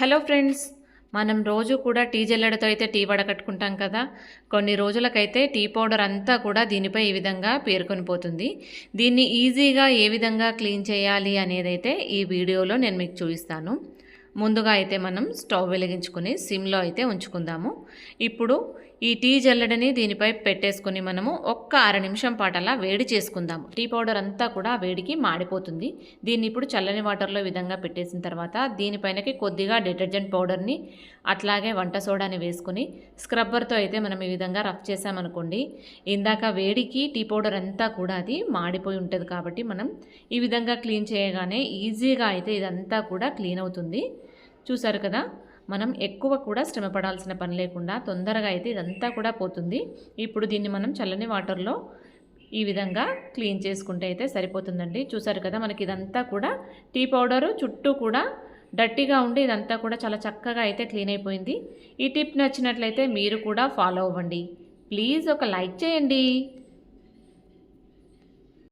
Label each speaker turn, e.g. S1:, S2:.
S1: Hello friends మనం రోజు కూడా టీ జల్లెడతో అయితే టీ వడకట్టుకుంటాం కదా. కొన్ని రోజులకైతే టీ పౌడర్ అంతా కూడా దీనిపై ఈ విధంగా పేర్కొని పోతుంది. దీన్ని ఈజీగా ఏ విధంగా క్లీన్ చేయాలి అనేదైతే ఈ వీడియోలో నేను మీకు చూపిస్తాను. ముందుగా అయితే మనం స్టవ్ వెలిగించుకొని సిమ్లో అయితే ఉంచుకుందాము. ఇప్పుడు ఈ టీ జల్లెడని దీనిపై పెట్టేసుకొని మనము ఒక్క అర నిమిషం పాటలా అలా వేడి చేసుకుందాము. టీ పౌడర్ అంతా కూడా ఆ వేడికి మాడిపోతుంది. దీన్ని ఇప్పుడు చల్లని వాటర్లో విధంగా పెట్టేసిన తర్వాత దీనిపైనకి కొద్దిగా డిటర్జెంట్ పౌడర్ని అట్లాగే వంట సోడాని వేసుకుని స్క్రబ్బర్తో అయితే మనం ఈ విధంగా రఫ్ చేసామనుకోండి ఇందాక వేడికి టీ పౌడర్ అంతా కూడా అది మాడిపోయి ఉంటుంది కాబట్టి మనం ఈ విధంగా క్లీన్ చేయగానే ఈజీగా అయితే ఇదంతా కూడా క్లీన్ అవుతుంది. చూసారు కదా? మనం ఎక్కువ కూడా శ్రమ పడాల్సిన పని లేకుండా తొందరగా అయితే ఇదంతా కూడా పోతుంది. ఇప్పుడు దీన్ని మనం చల్లని వాటర్లో ఈ విధంగా క్లీన్ చేసుకుంటే అయితే సరిపోతుందండి. చూసారు కదా? మనకి ఇదంతా కూడా టీ పౌడరు చుట్టూ కూడా డట్టిగా ఉండి ఇదంతా కూడా చాలా చక్కగా అయితే క్లీన్ అయిపోయింది. ఈ టిప్ నచ్చినట్లయితే మీరు కూడా ఫాలో అవ్వండి. ప్లీజ్ ఒక లైక్ చేయండి.